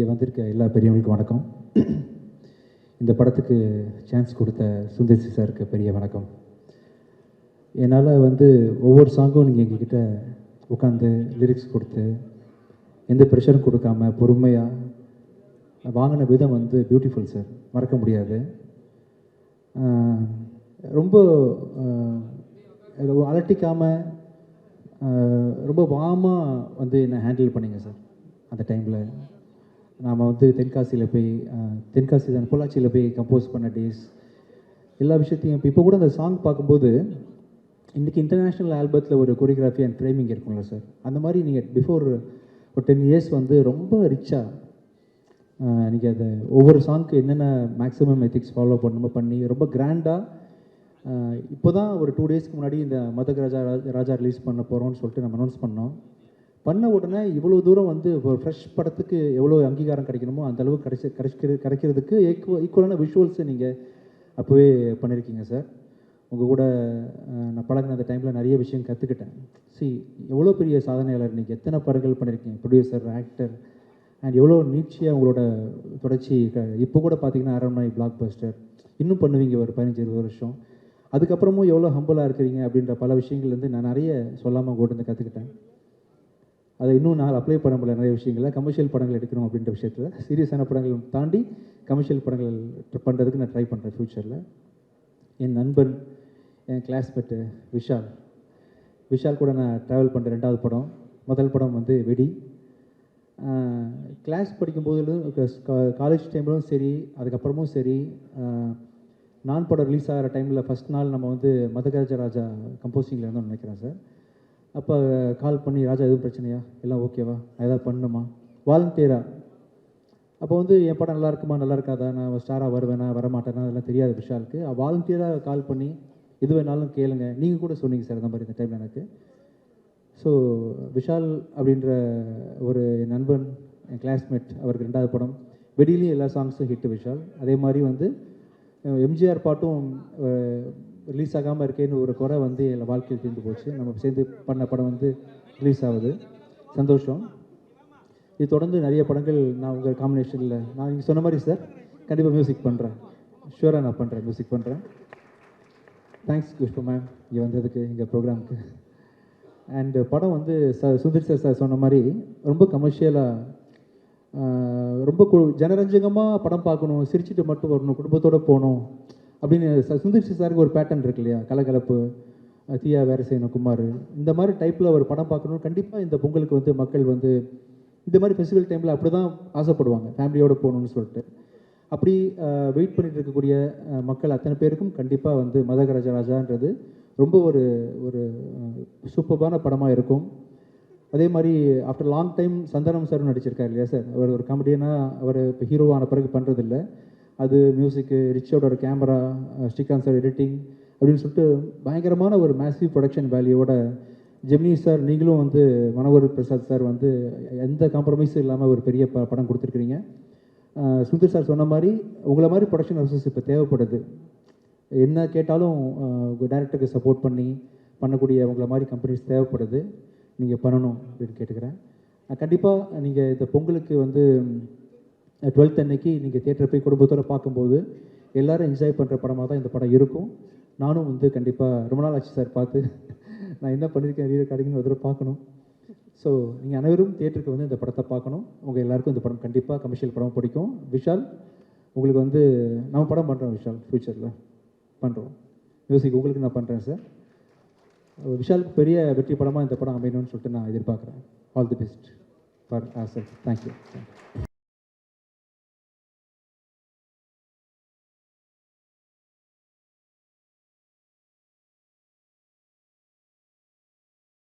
இங்கே வந்திருக்க எல்லா பெரியவங்களுக்கும் வணக்கம். இந்த படத்துக்கு சான்ஸ் கொடுத்த சுந்தர் சி சாருக்கு பெரிய வணக்கம். என்னால் வந்து ஒவ்வொரு சாங்கும் நீங்கள் எங்ககிட்ட உட்காந்து லிரிக்ஸ் கொடுத்து எந்த ப்ரெஷரும் கொடுக்காம பொறுமையாக வாங்கின விதம் வந்து பியூட்டிஃபுல் சார் மறக்க முடியாது. ரொம்ப அலட்டிக்காமல் ரொம்ப வாமாக வந்து என்னை ஹேண்டில் பண்ணிங்க சார் அந்த டைமில் நாம் வந்து தென்காசியில் போய் தென்காசி தான் பொள்ளாச்சியில் போய் கம்போஸ் பண்ண டேஸ் எல்லா விஷயத்தையும். இப்போ இப்போ கூட அந்த சாங் பார்க்கும்போது இன்றைக்கி இன்டர்நேஷ்னல் ஆல்பத்தில் ஒரு கொரியோகிராஃபி அண்ட் ஃப்ரேமிங் இருக்கும்ல சார் அந்த மாதிரி நீங்கள் பிஃபோர் ஒரு டென் இயர்ஸ் வந்து ரொம்ப ரிச்சாக நீங்கள் அதை ஒவ்வொரு சாங்க்கு என்னென்ன மேக்ஸிமம் எத்திக்ஸ் ஃபாலோ பண்ணணுமோ பண்ணி ரொம்ப கிராண்டாக இப்போ தான் ஒரு டூ டேஸ்க்கு முன்னாடி இந்த மதக் ராஜா ராஜா- ராஜா ரிலீஸ் பண்ண போகிறோம்னு சொல்லிட்டு நம்ம அனௌன்ஸ் பண்ணோம். பண்ண உடனே இவ்வளோ தூரம் வந்து ஒரு ஃப்ரெஷ் படத்துக்கு எவ்வளோ அங்கீகாரம் கிடைக்கணுமோ அந்த அளவுக்கு கிடைச்சி கிடைக்கிற கிடைக்கிறதுக்கு ஈக்குவல் ஈக்குவலான விஷுவல்ஸை நீங்கள் அப்போவே பண்ணியிருக்கீங்க சார் உங்கள் கூட நான் பழகின அந்த டைமில் நிறைய விஷயம் கற்றுக்கிட்டேன் சி எவ்வளோ பெரிய சாதனையாளர் நீங்கள் எத்தனை படங்கள் பண்ணியிருக்கீங்க ப்ரொடியூசர் ஆக்டர் அண்ட் எவ்வளோ நீட்சியாக உங்களோட தொடர்ச்சி க- இப்போ கூட பார்த்தீங்கன்னா அரண்மனை பிளாக் பஸ்டர் இன்னும் பண்ணுவீங்க ஒரு பதினஞ்சு இருபது வருஷம். அதுக்கப்புறமும் எவ்வளோ ஹம்பலாக இருக்கிறீங்க அப்படின்ற பல விஷயங்கள் வந்து நான் நிறைய சொல்லாமல் கூட இருந்து கற்றுக்கிட்டேன் அதை இன்னும் நாள் அப்ளை பண்ண முடியல நிறைய விஷயங்களில். கமர்ஷியல் படங்கள் எடுக்கணும் அப்படின்ற விஷயத்தில் சீரியஸான படங்கள் தாண்டி கமர்ஷியல் படங்கள் பண்ணுறதுக்கு நான் ட்ரை பண்ணுறேன் ஃப்யூச்சரில் என் நண்பன் என் கிளாஸ்மேட்டு விஷால். விஷால் கூட நான் ட்ராவல் பண்ணுற ரெண்டாவது படம். முதல் படம் வந்து வெடி. கிளாஸ் படிக்கும்போதிலும் காலேஜ் டைம்லும் சரி அதுக்கப்புறமும் சரி நான் படம் ரிலீஸ் ஆகிற டைமில் ஃபஸ்ட் நாள் நம்ம வந்து மதகராஜ ராஜா கம்போசிங்கில் இருந்தோம்னு நினைக்கிறேன் சார் அப்போ கால் பண்ணி ராஜா எதுவும் பிரச்சனையா? எல்லாம் ஓகேவா நான் எதாவது பண்ணணுமா? வாலண்டியரா அப்போ வந்து என் படம் நல்லா இருக்குமா? நல்லா இருக்காதா? நான் ஸ்டாராக வருவேனா? வரமாட்டேனா? அதெல்லாம் தெரியாது விஷாலுக்கு வாலண்டியராக கால் பண்ணி எது வேணாலும் கேளுங்க. நீங்கள் கூட சொன்னீங்க சார் அந்த மாதிரி இந்த டைமில் எனக்கு. ஸோ விஷால் அப்படின்ற ஒரு நண்பன் என் கிளாஸ்மேட் அவருக்கு ரெண்டாவது படம். வெடியிலையும் எல்லா சாங்ஸும் ஹிட் விஷால். அதே மாதிரி வந்து எம்ஜிஆர் பாட்டும் ரிலீஸ் ஆகாமல் இருக்கேன்னு ஒரு குறை வந்து என் வாழ்க்கையில் தீர்ந்து போச்சு. நம்ம சேர்ந்து பண்ண படம் வந்து ரிலீஸ் ஆகுது. சந்தோஷம். இது தொடர்ந்து நிறைய படங்கள் நான் உங்கள் காம்பினேஷனில் நான் நீங்கள் சொன்ன மாதிரி சார் கண்டிப்பாக மியூசிக் பண்ணுறேன் ஷூராக நான் பண்ணுறேன் மியூசிக் பண்ணுறேன் தேங்க்ஸ் புஷ்பா மேம் இங்கே வந்ததுக்கு எங்கள் ப்ரோக்ராமுக்கு அண்ட் படம் வந்து சார் சுந்தர் சார் சார் சொன்ன மாதிரி ரொம்ப கமர்ஷியலாக ரொம்ப கு- ஜனரஞ்சகமாக படம் பார்க்கணும் சிரிச்சிட்டு மட்டும் வரணும் குடும்பத்தோடு போகணும். அப்படின்னு ச- சுந்தர் சாருக்கு ஒரு பேட்டர்ன் இருக்கு இல்லையா? கலகலப்பு தீயா வேற செய்யணும் குமார். இந்த மாதிரி டைப்பில் ஒரு படம் பார்க்கணும் கண்டிப்பாக இந்த பொங்கலுக்கு வந்து மக்கள் வந்து இந்த மாதிரி ஃபெஸ்டிவல் டைமில் அப்படி தான் ஆசைப்படுவாங்க. ஃபேமிலியோடு போகணும்னு சொல்லிட்டு. அப்படி வெயிட் பண்ணிட்டு இருக்கக்கூடிய மக்கள் அத்தனை பேருக்கும் கண்டிப்பாக வந்து மதகராஜ ராஜான்றது ரொம்ப ஒரு ஒரு சூப்பர்பான படமாக இருக்கும். அதே மாதிரி after long time Santhanam sir நடிச்சிருக்காரு இல்லையா சார் அவர் ஒரு காமெடியனாக அவர் இப்போ ஹீரோவான பிறகு பண்ணுறதில்ல அது மியூசிக்கு ரிச்சோட கேமரா ஸ்ரீகாந்த் சார் எடிட்டிங் அப்படின்னு சொல்லிட்டு பயங்கரமான ஒரு மேசிவ் ப்ரொடக்ஷன் வேல்யூவோட ஜெமினி சார் நீங்களும் வந்து மனோகர் பிரசாத் சார் வந்து எந்த காம்ப்ரமைஸும் இல்லாமல் ஒரு பெரிய ப படம் கொடுத்துருக்குறீங்க. சுந்தர் சார் சொன்ன மாதிரி உங்களை மாதிரி ப்ரொடக்ஷன் ஹவுசஸ் இப்போ தேவைப்படுது. என்ன கேட்டாலும் டேரக்டருக்கு சப்போர்ட் பண்ணி பண்ணக்கூடிய உங்களை மாதிரி கம்பெனிஸ் தேவைப்படுது. நீங்கள் பண்ணணும் அப்படின்னு கேட்டுக்கிறேன். கண்டிப்பாக நீங்கள் இந்த பொங்கலுக்கு வந்து டுவெல்த் அன்னைக்கு நீங்கள் தேட்டர் போய் குடும்பத்தோடு பார்க்கும்போது எல்லோரும் என்ஜாய் பண்ணுற படமாக தான் இந்த படம் இருக்கும். நானும் வந்து கண்டிப்பாக ரொம்ப நாள் ஆச்சு சார் பார்த்து. நான் என்ன பண்ணியிருக்கேன் ரீட கிடைக்குன்னு ஒரு தடவை பார்க்கணும். ஸோ நீங்கள் அனைவரும் தேட்டருக்கு வந்து இந்த படத்தை பார்க்கணும். உங்கள் எல்லாருக்கும் இந்த படம் கண்டிப்பாக கமர்ஷியல் படம் பிடிக்கும். விஷால் உங்களுக்கு வந்து நம்ம படம் பண்ணுறோம் விஷால் ஃப்யூச்சரில் பண்ணுறோம் மியூசிக் உங்களுக்கு நான் பண்ணுறேன் சார். விஷாலுக்கு பெரிய வெற்றி படமாக இந்த படம் அமையணும்னு சொல்லிட்டு நான் எதிர்பார்க்குறேன். All the best for R sir thank you